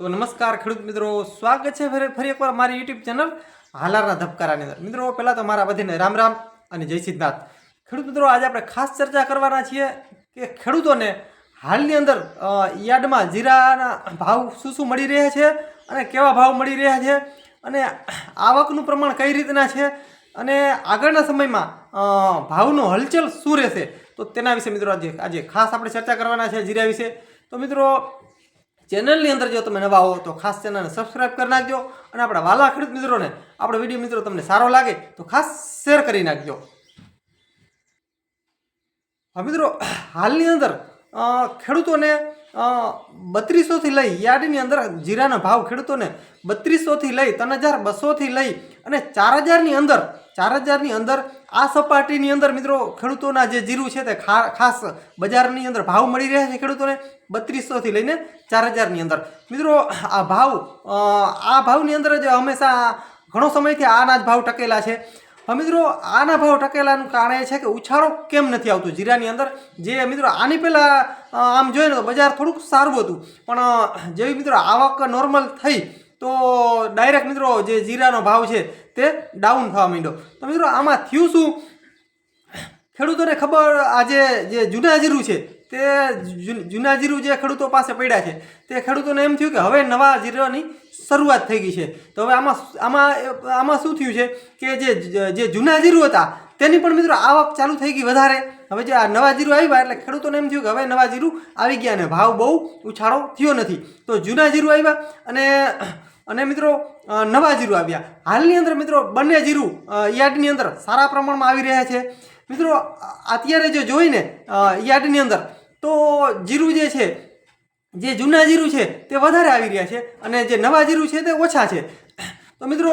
તો નમસ્કાર ખેડૂત મિત્રો, સ્વાગત છે ફરી ફરી એકવાર મારી યુટ્યુબ ચેનલ હાલારના ધબકારાની અંદર. મિત્રો, પહેલાં તો મારા બધીને રામ રામ અને જય સિદ્ધનાથ. ખેડૂત મિત્રો, આજે આપણે ખાસ ચર્ચા કરવાના છીએ કે ખેડૂતોને હાલની અંદર યાર્ડમાં જીરાના ભાવ શું શું મળી રહ્યા છે અને કેવા ભાવ મળી રહ્યા છે અને આવકનું પ્રમાણ કઈ રીતના છે અને આગળના સમયમાં ભાવનો હલચલ શું રહેશે? તો તેના વિશે મિત્રો, આજે આજે ખાસ આપણે ચર્ચા કરવાના છે જીરા વિશે. તો મિત્રો ચેનલની અંદર જો તમે નવા હો તો ખાસ ચેનલને સબસ્ક્રાઇબ કરી નાખજો અને આપણા વાલા ખેડૂત મિત્રોને, આપણો વીડિયો મિત્રો તમને સારો લાગે તો ખાસ શેર કરી નાખજો. હવે મિત્રો, હાલની અંદર ખેડૂતોને બત્રીસોથી લઈ યાર્ડની અંદર જીરાના ભાવ ખેડૂતોને બત્રીસોથી લઈ ત્રણ હજાર બસોથી લઈ અને ચાર હજારની અંદર, ચાર હજારની અંદર આ સપાટીની અંદર મિત્રો ખેડૂતોના જે જીરું છે તે ખાસ બજારની અંદર ભાવ મળી રહ્યા છે ખેડૂતોને બત્રીસોથી લઈને ચાર હજારની અંદર. મિત્રો, આ ભાવ આ ભાવની અંદર જ હંમેશા ઘણો સમયથી આના જ ભાવ ટકેલા છે. મિત્રો, આના ભાવ ટકેલાનું કારણ એ છે કે ઉછાળો કેમ નથી આવતો જીરાની અંદર? જે મિત્રો આની પહેલાં આમ જોઈએ ને તો બજાર થોડુંક સારું હતું. પણ જેવી મિત્રો આવક નોર્મલ થઈ તો ડાયરેક્ટ મિત્રો જે જીરાનો ભાવ છે તે ડાઉન થવા માંડ્યો. તો મિત્રો આમાં થયું શું? ખેડૂતોને ખબર આજે જે જૂના જીરું છે તે જૂના જીરું જે ખેડૂતો પાસે પડ્યા છે તે ખેડૂતોને એમ થયું કે હવે નવા જીરાની શરૂઆત થઈ ગઈ છે. તો હવે આમાં આમાં આમાં શું થયું છે કે જે જે જૂના જીરું હતા તેની પણ મિત્રો આવક ચાલુ થઈ ગઈ વધારે. હવે જે આ નવા જીરું આવ્યા એટલે ખેડૂતોને એમ થયું કે હવે નવા જીરું આવી ગયા અને ભાવ બહુ ઉછાળો થયો નથી. તો જૂના જીરું આવ્યા અને અને મિત્રો નવા જીરું આવ્યા. હાલની અંદર મિત્રો, બંને જીરું યાર્ડની અંદર સારા પ્રમાણમાં આવી રહ્યા છે. મિત્રો અત્યારે જો જોઈને યાર્ડની અંદર, તો જીરું જે છે, જે જૂના જીરું છે, તે વધારે આવી રહ્યા છે અને જે નવા જીરું છે, તે ઓછા છે. તો મિત્રો,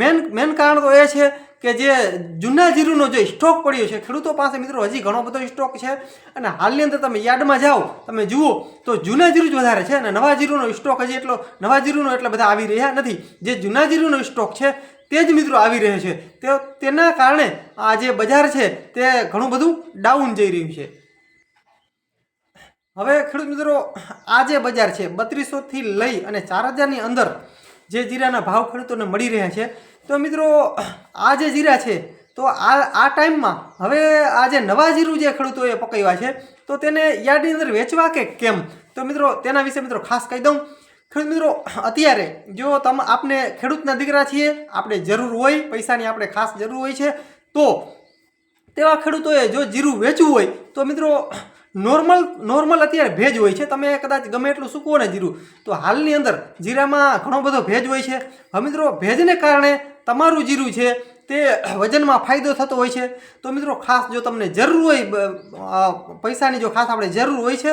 મેન મેન કારણ તો એ છે કે જે જૂના જીરુનો જે સ્ટોક પડ્યો છે, ખેડૂતો પાસે મિત્રો હજી ઘણો બધો સ્ટોક છે અને હાલની અંદર તમે યાર્ડમાં જાઓ, તમે જુઓ, તો જૂના જીરું જ વધારે છે અને નવા જીરુનો સ્ટોક હજી એટલો, નવા જીરુનો એટલા બધા આવી રહ્યા નથી. જે જૂના જીરુનો સ્ટોક છે, તે જ મિત્રો આવી રહ્યો છે. તે, તેના કારણે આ જે બજાર છે, તે ઘણું બધું ડાઉન જઈ રહ્યું છે. હવે ખેડૂત મિત્રો, આ જે બજાર છે બત્રીસોથી લઈ અને ચાર હજારની અંદર જે જીરાના ભાવ ખેડૂતોને મળી રહ્યા છે. તો મિત્રો, આ જે જીરા છે, તો આ આ ટાઈમમાં હવે આ જે નવા જીરું જે ખેડૂતોએ પકવ્યા છે, તો તેને યાર્ડની અંદર વેચવા કે કેમ? તો મિત્રો, તેના વિશે મિત્રો ખાસ કહી દઉં. ખેડૂત મિત્રો, અત્યારે જો તમે, આપને ખેડૂતના દીકરા છીએ, આપણે જરૂર હોય, પૈસાની આપણે ખાસ જરૂર હોય છે, તો તેવા ખેડૂતોએ જો જીરું વેચવું હોય, તો મિત્રો નોર્મલ નોર્મલ અત્યારે ભેજ હોય છે. તમે કદાચ ગમે એટલું સૂકવો ને જીરું, તો હાલની અંદર જીરામાં ઘણો બધો ભેજ હોય છે. હવે મિત્રો, ભેજને કારણે તમારું જીરું છે તે વજનમાં ફાયદો થતો હોય છે. તો મિત્રો, ખાસ જો તમને જરૂર હોય પૈસાની જો ખાસ આપણે જરૂર હોય છે,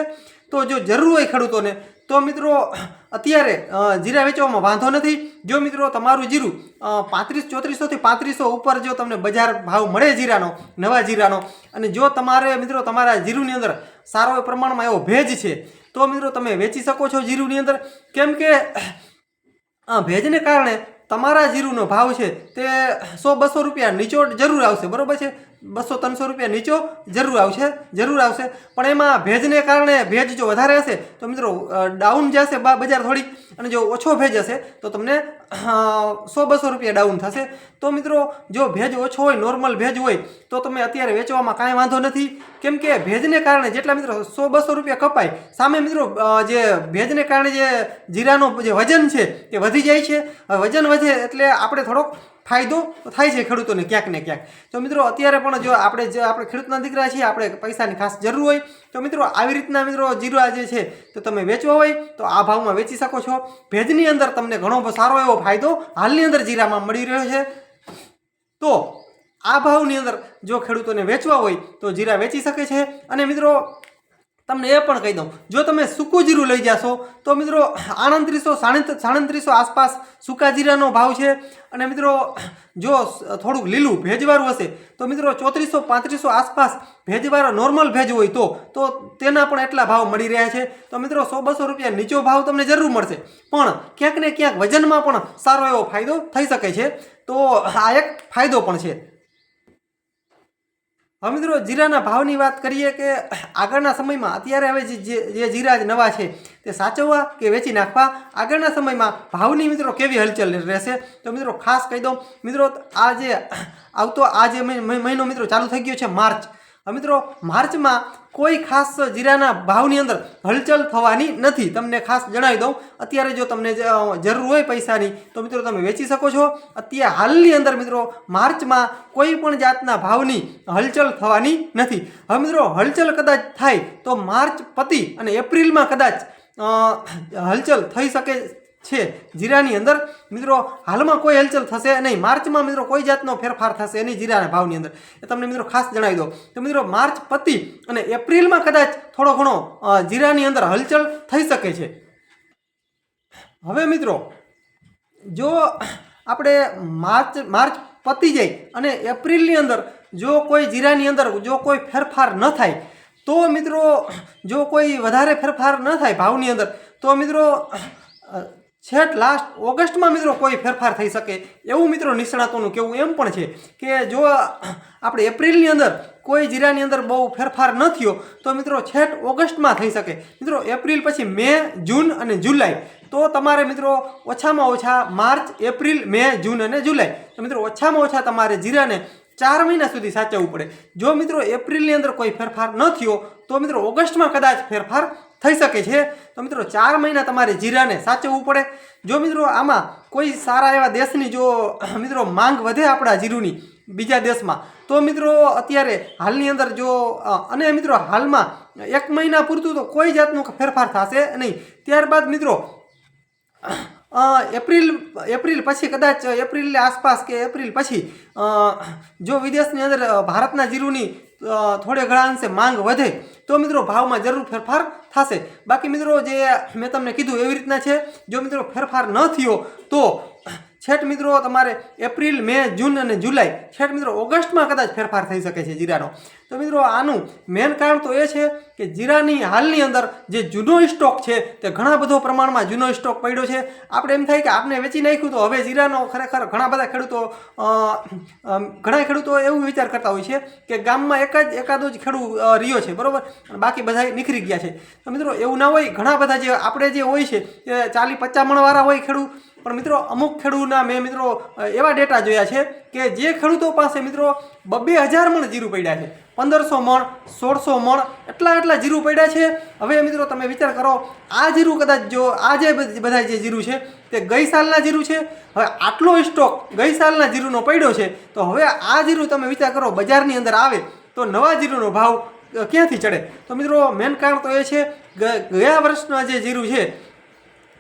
તો જો જરૂર હોય ખેડૂતોને, તો મિત્રો અત્યારે જીરા વેચવામાં વાંધો નથી. જો મિત્રો તમારું જીરું પાંત્રીસ ચોત્રીસોથી પાંત્રીસો ઉપર જો તમને બજાર ભાવ મળે જીરાનો, નવા જીરાનો, અને જો તમારે મિત્રો તમારા જીરુંની અંદર સારો પ્રમાણમાં એવો ભેજ છે, તો મિત્રો તમે વેચી શકો છો જીરુંની અંદર. કેમ કે ભેજને કારણે તમારા જીરુંનો ભાવ છે તે સો બસો રૂપિયા નીચોટ જરૂર આવશે. બરોબર છે? બસો ત્રણસો રૂપિયા નીચો જરૂર આવશે જરૂર આવશે. પણ એમાં ભેજને કારણે ભેજ જો વધારે હશે, તો મિત્રો ડાઉન જશે બજાર થોડી અને જો ઓછો ભેજ હશે, તો તમને સો બસો રૂપિયા ડાઉન થશે. તો મિત્રો, જો ભેજ ઓછો હોય નોર્મલ ભેજ હોય, તો તમે અત્યારે વેચવામાં કાંઈ વાંધો નથી. કેમ કે ભેજને કારણે જેટલા મિત્રો સો બસો રૂપિયા કપાય, સામે મિત્રો જે ભેજને કારણે જે જીરાનો જે વજન છે તે વધી જાય છે. વજન વધે એટલે આપણે થોડોક ફાયદો થાય છે ખેડૂતોને ક્યાંક ને ક્યાંક. તો મિત્રો, અત્યારે પણ જો આપણે જે આપણે ખેડૂતના દીકરા છીએ, આપણે પૈસાની ખાસ જરૂર હોય, તો મિત્રો, આવી રીતના મિત્રો જીરા જે છે, તો તમે વેચવા હોય, તો આ ભાવમાં વેચી શકો છો. ભેજની અંદર તમને ઘણો સારો એવો ફાયદો હાલની અંદર જીરામાં મળી રહ્યો છે. તો આ ભાવની અંદર જો ખેડૂતોને વેચવા હોય, તો જીરા વેચી શકે છે. અને મિત્રો તમને એ પણ કહી દઉં. જો તમે સૂકું જીરું લઈ જશો, તો મિત્રો આણત્રીસો સાડત્રીસો આસપાસ સૂકા જીરાનો ભાવ છે. અને મિત્રો, જો થોડુંક લીલું ભેજવાળું હશે, તો મિત્રો ચોત્રીસો પાંત્રીસો આસપાસ ભેજવાળો નોર્મલ ભેજ હોય તો તો તેના પણ એટલા ભાવ મળી રહ્યા છે. તો મિત્રો, સો બસો રૂપિયા નીચો ભાવ તમને જરૂર મળશે. પણ ક્યાંક ને ક્યાંક વજનમાં પણ સારો એવો ફાયદો થઈ શકે છે. તો આ એક ફાયદો પણ છે. હવે મિત્રો, જીરાના ભાવની વાત કરીએ કે આગળના સમયમાં અત્યારે હવે જે- જીરા નવા છે, તે સાચવવા કે વેચી નાખવા? આગળના સમયમાં ભાવની મિત્રો કેવી હલચલ રહેશે? તો મિત્રો, ખાસ કહી દઉં, મિત્રો, આ જે આવતો આ જે મહિ- મહિ- મહિનો મિત્રો ચાલુ થઈ ગયો છે, માર્ચ. મિત્રો, માર્ચમાં કોઈ ખાસ જીરાના ભાવની અંદર હલચલ થવાની નથી. તમને ખાસ જણાવી દઉં. અત્યારે જો તમને જરૂર હોય પૈસાની, તો મિત્રો તમે વેચી શકો છો. અત્યારે હાલની અંદર મિત્રો, માર્ચમાં કોઈ પણ જાતના ભાવની હલચલ થવાની નથી. હવે મિત્રો, હલચલ કદાચ થાય તો માર્ચ પતિ અને એપ્રિલમાં કદાચ હલચલ થઈ શકે છે. જીરાની અંદર મિત્રો હાલમાં કોઈ હલચલ થશે નહીં. માર્ચમાં મિત્રો કોઈ જાતનો ફેરફાર થશે નહીં જીરાના ભાવની અંદર. એ તમને મિત્રો ખાસ જણાવી દો તો મિત્રો માર્ચ પતિ અને એપ્રિલમાં કદાચ થોડો ઘણો જીરાની અંદર હલચલ થઈ શકે છે. હવે મિત્રો જો આપણે માર્ચ માર્ચ પતી જાય અને એપ્રિલની અંદર જો કોઈ જીરાની અંદર જો કોઈ ફેરફાર ન થાય, તો મિત્રો જો કોઈ વધારે ફેરફાર ન થાય ભાવની અંદર, તો મિત્રો છેક લાસ્ટ ઓગસ્ટમાં મિત્રો કોઈ ફેરફાર થઈ શકે. એવું મિત્રો નિષ્ણાતોનું કહેવું એમ પણ છે કે જો આપણે એપ્રિલની અંદર કોઈ જીરાની અંદર બહુ ફેરફાર ન થયો, તો મિત્રો છેક ઓગસ્ટમાં થઈ શકે. મિત્રો એપ્રિલ પછી મે, જૂન અને જુલાઈ. તો તમારે મિત્રો ઓછામાં ઓછા માર્ચ, એપ્રિલ, મે, જૂન અને જુલાઈ. તો મિત્રો ઓછામાં ઓછા તમારે જીરાને ચાર મહિના સુધી સાચવવું પડે. જો મિત્રો એપ્રિલની અંદર કોઈ ફેરફાર ન થયો, તો મિત્રો ઓગસ્ટમાં કદાચ ફેરફાર થઈ શકે છે. તો મિત્રો, ચાર મહિના તમારે જીરાને સાચવવું પડે. જો મિત્રો, આમાં કોઈ સારા એવા દેશની જો મિત્રો, માંગ વધે આપણા જીરુની બીજા દેશમાં, તો મિત્રો, અત્યારે હાલની અંદર જો અને મિત્રો, હાલમાં એક મહિના પૂરતું તો કોઈ જાતનું ફેરફાર થશે નહીં. ત્યારબાદ મિત્રો એપ્રિલ એપ્રિલ પછી કદાચ એપ્રિલ આસપાસ કે એપ્રિલ પછી જો વિદેશની અંદર ભારતના જીરુની થોડે ઘણા અંશે માંગ વધે તો મિત્રો ભાવમાં જરૂર ફેરફાર થશે. બાકી મિત્રો જે મેં તમને કીધું એવી રીતના છે, જો મિત્રો ફેરફાર ન થયો, તો છેટ મિત્રો, તમારે એપ્રિલ, મે, જૂન અને જુલાઈ, છેઠ મિત્રો, ઓગસ્ટમાં કદાચ ફેરફાર થઈ શકે છે જીરાનો. તો મિત્રો, આનું મેન કારણ તો એ છે કે જીરાની હાલની અંદર જે જૂનો સ્ટોક છે તે ઘણા બધો પ્રમાણમાં જૂનો સ્ટોક પડ્યો છે. આપણે એમ થાય કે આપણે વેચી નાખ્યું તો હવે જીરાનો ખરેખર ઘણા બધા ખેડૂતો ઘણા ખેડૂતો એવું વિચાર કરતા હોય છે કે ગામમાં એક જ, એકાદો જ ખેડૂત રહ્યો છે, બરાબર? બાકી બધા નીકળી ગયા છે. તો મિત્રો, એવું ના હોય, ઘણા બધા જે, આપણે જે હોય છે, એ ચાલી પચાસ મણવાળા હોય ખેડૂત પણ મિત્રો, અમુક ખેડૂતના મેં મિત્રો એવા ડેટા જોયા છે કે જે ખેડૂતો પાસે મિત્રો બબ્બે હજાર મણ જીરું પડ્યા છે. પંદરસો મણ, સોળસો મણ, એટલા એટલા જીરું પડ્યા છે. હવે મિત્રો, તમે વિચાર કરો, આ જીરું કદાચ જો, આ જે બધ- જે જીરું છે, તે ગઈ સાલના જીરું છે. હવે આટલો સ્ટોક ગઈ સાલના જીરુંનો પડ્યો છે, તો હવે આ જીરું તમે વિચાર કરો, બજારની અંદર આવે, તો નવા જીરુંનો ભાવ ક્યાંથી ચડે? તો મિત્રો મેન કારણ તો એ છે ગયા વર્ષના જે જીરું છે,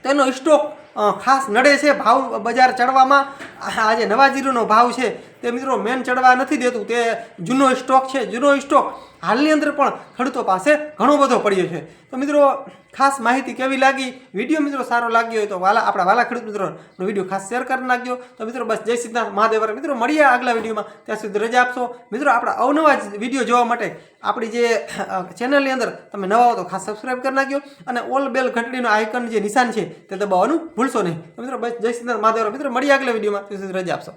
તેનો સ્ટોક ખાસ નડે છે ભાવ બજાર ચડવામાં. આજે નવા જીરુનો ભાવ છે. તે મિત્રો મેન ચડવા નથી દેતું. તે જૂનો સ્ટોક છે. જૂનો સ્ટોક હાલની અંદર પણ ખેડૂતો પાસે ઘણો બધો પડ્યો છે. તો મિત્રો, ખાસ માહિતી કેવી લાગી? વીડિયો મિત્રો સારો લાગ્યો હોય તો વાલા, આપણા વાલા ખેડૂત મિત્રોનો વીડિયો ખાસ શેર કરી નાખજો. તો મિત્રો, બસ જય સિદ્ધાર્થ મહાદેવર. મિત્રો, મળીએ આગલા વિડીયોમાં. ત્યાં સુધી રજા આપશો. મિત્રો, આપણા અવનવા વીડિયો જોવા માટે આપણી જે ચેનલની અંદર તમે નવા હો તો ખાસ સબસ્ક્રાઈબ કરી નાખજો. અને ઓલ બેલ ઘંટડીનું આઇકન જે નિશાન છે તે દબાવવાનું ભૂલશો નહીં. મિત્રો, બસ જય સિદ્ધાર્થ મહાદેવર. મિત્રો, મળીએ આગલા વિડીયોમાં. ત્યાં સુધી રજા આપશો.